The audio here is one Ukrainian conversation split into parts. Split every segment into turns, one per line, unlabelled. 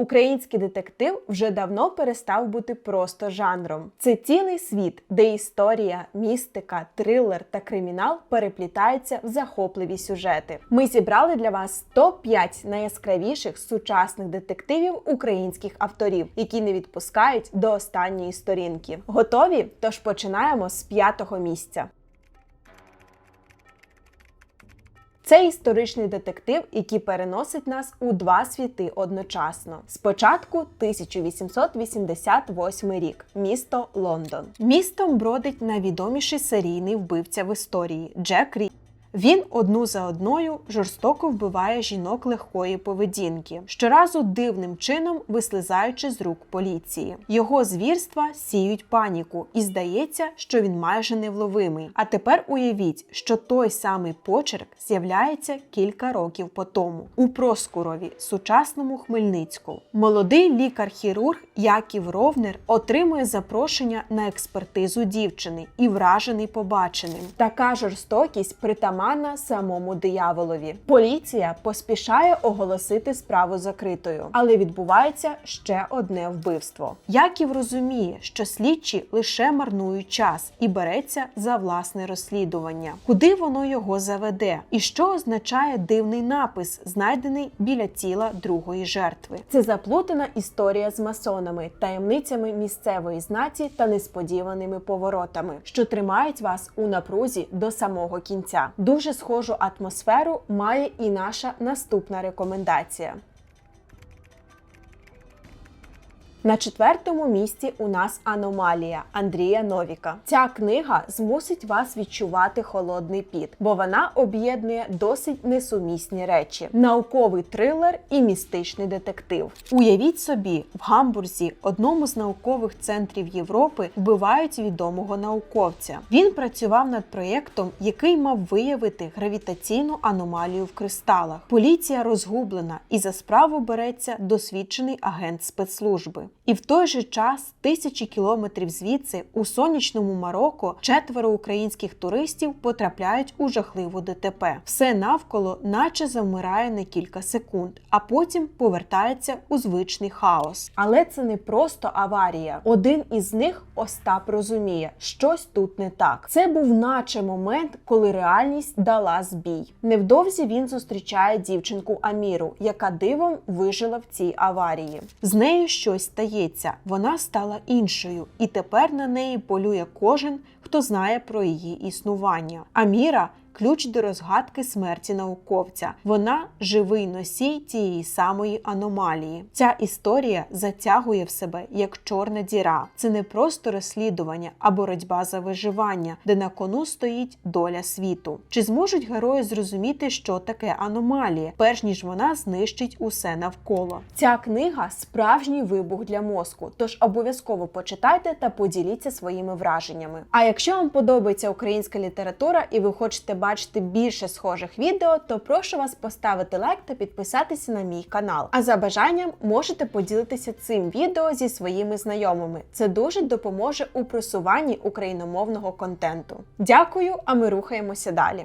Український детектив вже давно перестав бути просто жанром. Це цілий світ, де історія, містика, трилер та кримінал переплітаються в захопливі сюжети. Ми зібрали для вас топ-5 найяскравіших сучасних детективів українських авторів, які не відпускають до останньої сторінки. Готові? Тож починаємо з п'ятого місця. Це історичний детектив, який переносить нас у два світи одночасно. Спочатку 1888 рік, місто Лондон. Містом бродить найвідоміший серійний вбивця в історії Джек Рі. Він одну за одною жорстоко вбиває жінок легкої поведінки, щоразу дивним чином вислизаючи з рук поліції. Його звірства сіють паніку, і здається, що він майже невловимий. А тепер уявіть, що той самий почерк з'являється кілька років по тому у Проскурові, сучасному Хмельницьку. Молодий лікар-хірург Яків Ровнер отримує запрошення на експертизу дівчини і вражений побаченим. Така жорстокість притаманна самому дияволові. Поліція поспішає оголосити справу закритою, але відбувається ще одне вбивство. Яків розуміє, що слідчі лише марнують час і береться за власне розслідування. Куди воно його заведе? І що означає дивний напис, знайдений біля тіла другої жертви? Це заплутана історія з масонами, таємницями місцевої знаті та несподіваними поворотами, що тримають вас у напрузі до самого кінця. Дуже схожу атмосферу має і наша наступна рекомендація. На четвертому місці у нас аномалія Андрія Новіка. Ця книга змусить вас відчувати холодний піт, бо вона об'єднує досить несумісні речі: науковий трилер і містичний детектив. Уявіть собі, в Гамбурзі, одному з наукових центрів Європи, вбивають відомого науковця. Він працював над проєктом, який мав виявити гравітаційну аномалію в кристалах. Поліція розгублена і за справу береться досвідчений агент спецслужби. І в той же час, тисячі кілометрів звідси, у сонячному Марокко, четверо українських туристів потрапляють у жахливу ДТП. Все навколо, наче завмирає на кілька секунд, а потім повертається у звичний хаос. Але це не просто аварія. Один із них Остап розуміє, щось тут не так. Це був наче момент, коли реальність дала збій. Невдовзі він зустрічає дівчинку Аміру, яка дивом вижила в цій аварії. З нею щось стається, вона стала іншою, і тепер на неї полює кожен, хто знає про її існування. Аміра ключ до розгадки смерті науковця. Вона живий носій тієї самої аномалії. Ця історія затягує в себе як чорна діра. Це не просто розслідування а боротьба за виживання, де на кону стоїть доля світу. Чи зможуть герої зрозуміти, що таке аномалія, перш ніж вона знищить усе навколо? Ця книга справжній вибух для мозку. Тож обов'язково почитайте та поділіться своїми враженнями. А якщо вам подобається українська література і ви хочете бачити більше схожих відео, то прошу вас поставити лайк та підписатися на мій канал. А за бажанням можете поділитися цим відео зі своїми знайомими. Це дуже допоможе у просуванні україномовного контенту. Дякую, а ми рухаємося далі.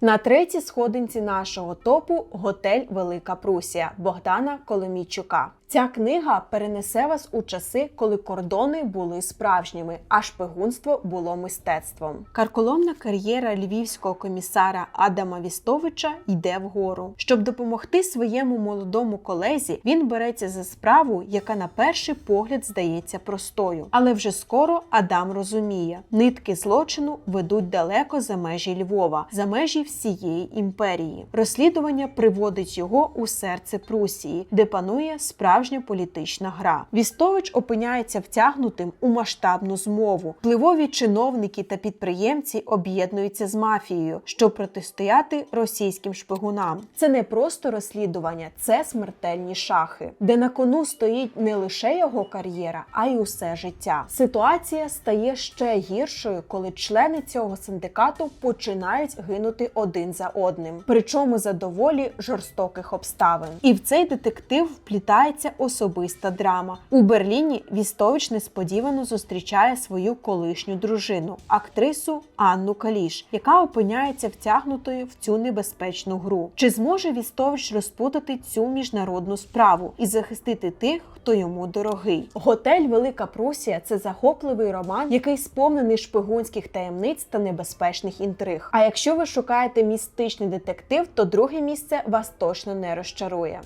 На третій сходинці нашого топу готель Велика Прусія Богдана Коломійчука. Ця книга перенесе вас у часи, коли кордони були справжніми, а шпигунство було мистецтвом. Карколомна кар'єра львівського комісара Адама Вістовича йде вгору. Щоб допомогти своєму молодому колезі, він береться за справу, яка на перший погляд здається простою. Але вже скоро Адам розуміє, нитки злочину ведуть далеко за межі Львова, за межі всієї імперії. Розслідування приводить його у серце Прусії, де панує справжня політична гра. Вістович опиняється втягнутим у масштабну змову. Впливові чиновники та підприємці об'єднуються з мафією, щоб протистояти російським шпигунам. Це не просто розслідування, це смертельні шахи, де на кону стоїть не лише його кар'єра, а й усе життя. Ситуація стає ще гіршою, коли члени цього синдикату починають гинути один за одним, причому за доволі жорстоких обставин. І в цей детектив вплітається особиста драма. У Берліні Вістович несподівано зустрічає свою колишню дружину, актрису Анну Каліш, яка опиняється втягнутою в цю небезпечну гру. Чи зможе Вістович розпутати цю міжнародну справу і захистити тих, хто йому дорогий? Готель Велика Прусія це захопливий роман, який сповнений шпигунських таємниць та небезпечних інтриг. А якщо ви шукаєте містичний детектив, то друге місце вас точно не розчарує.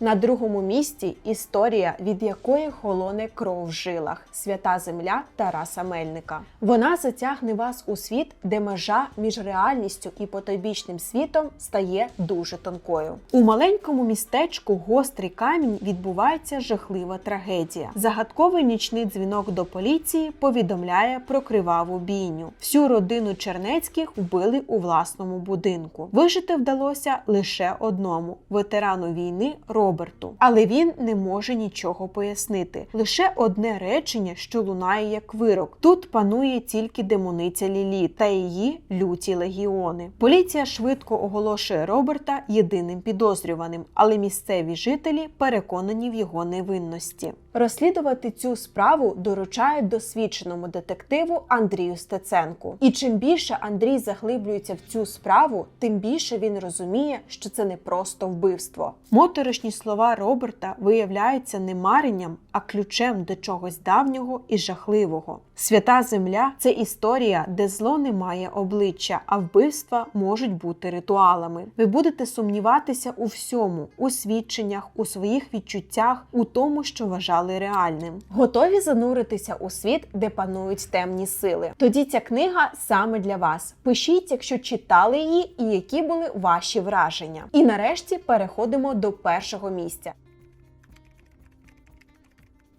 На другому місці історія, від якої холоне кров в жилах, свята земля Тараса Мельника. Вона затягне вас у світ, де межа між реальністю і потойбічним світом стає дуже тонкою. У маленькому містечку гострий камінь відбувається жахлива трагедія. Загадковий нічний дзвінок до поліції повідомляє про криваву бійню. Всю родину Чернецьких вбили у власному будинку. Вижити вдалося лише одному ветерану війни Роберту, але він не може нічого пояснити. Лише одне речення, що лунає як вирок. Тут панує тільки демониця Лілі та її люті легіони. Поліція швидко оголошує Роберта єдиним підозрюваним, але місцеві жителі переконані в його невинності. Розслідувати цю справу доручають досвідченому детективу Андрію Стеценку. І чим більше Андрій заглиблюється в цю справу, тим більше він розуміє, що це не просто вбивство. Моторошні слова Роберта виявляються не маренням, а ключем до чогось давнього і жахливого. Свята земля це історія, де зло не має обличчя, а вбивства можуть бути ритуалами. Ви будете сумніватися у всьому, у свідченнях, у своїх відчуттях, у тому, що вважали реальним. Готові зануритися у світ, де панують темні сили. Тоді ця книга саме для вас. Пишіть, якщо читали її, і які були ваші враження. І нарешті переходимо до першого місця.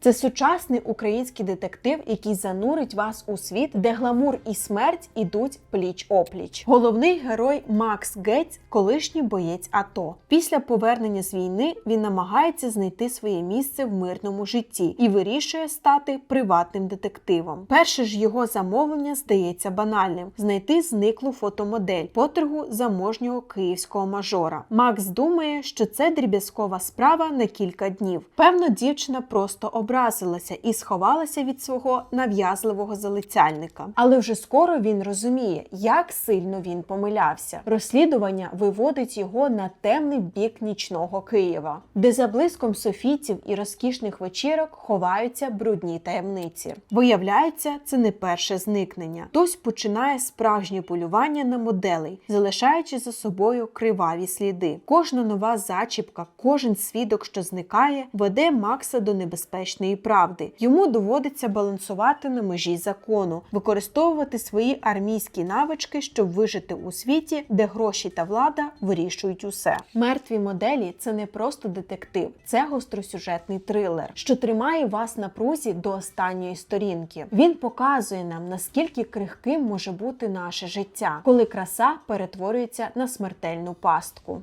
Це сучасний український детектив, який занурить вас у світ, де гламур і смерть ідуть пліч опліч. Головний герой Макс Гетц, колишній боєць АТО. Після повернення з війни він намагається знайти своє місце в мирному житті і вирішує стати приватним детективом. Перше ж його замовлення здається банальним: знайти зниклу фотомодель потригу заможнього київського мажора. Макс думає, що це дріб'язкова справа на кілька днів. Певно, дівчина просто образилася і сховалася від свого нав'язливого залицяльника. Але вже скоро він розуміє, як сильно він помилявся. Розслідування виводить його на темний бік нічного Києва, де за блиском софійців і розкішних вечірок ховаються брудні таємниці. Виявляється, це не перше зникнення. Хтось починає справжнє полювання на моделей, залишаючи за собою криваві сліди. Кожна нова зачіпка, кожен свідок, що зникає, веде Макса до небезпечної правди. Йому доводиться балансувати на межі закону, використовувати свої армійські навички, щоб вижити у світі, де гроші та влада вирішують усе. Мертві моделі це не просто детектив, це гостросюжетний трилер, що тримає вас на прузі до останньої сторінки. Він показує нам, наскільки крихким може бути наше життя, коли краса перетворюється на смертельну пастку.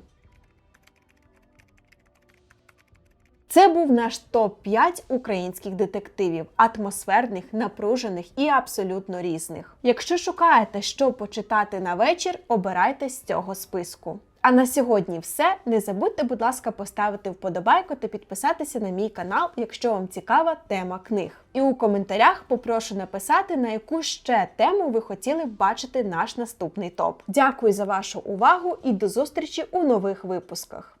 Це був наш топ-5 українських детективів, атмосферних, напружених і абсолютно різних. Якщо шукаєте, що почитати на вечір, обирайте з цього списку. А на сьогодні все. Не забудьте, будь ласка, поставити вподобайку та підписатися на мій канал, якщо вам цікава тема книг. І у коментарях попрошу написати, на яку ще тему ви хотіли б бачити наш наступний топ. Дякую за вашу увагу і до зустрічі у нових випусках.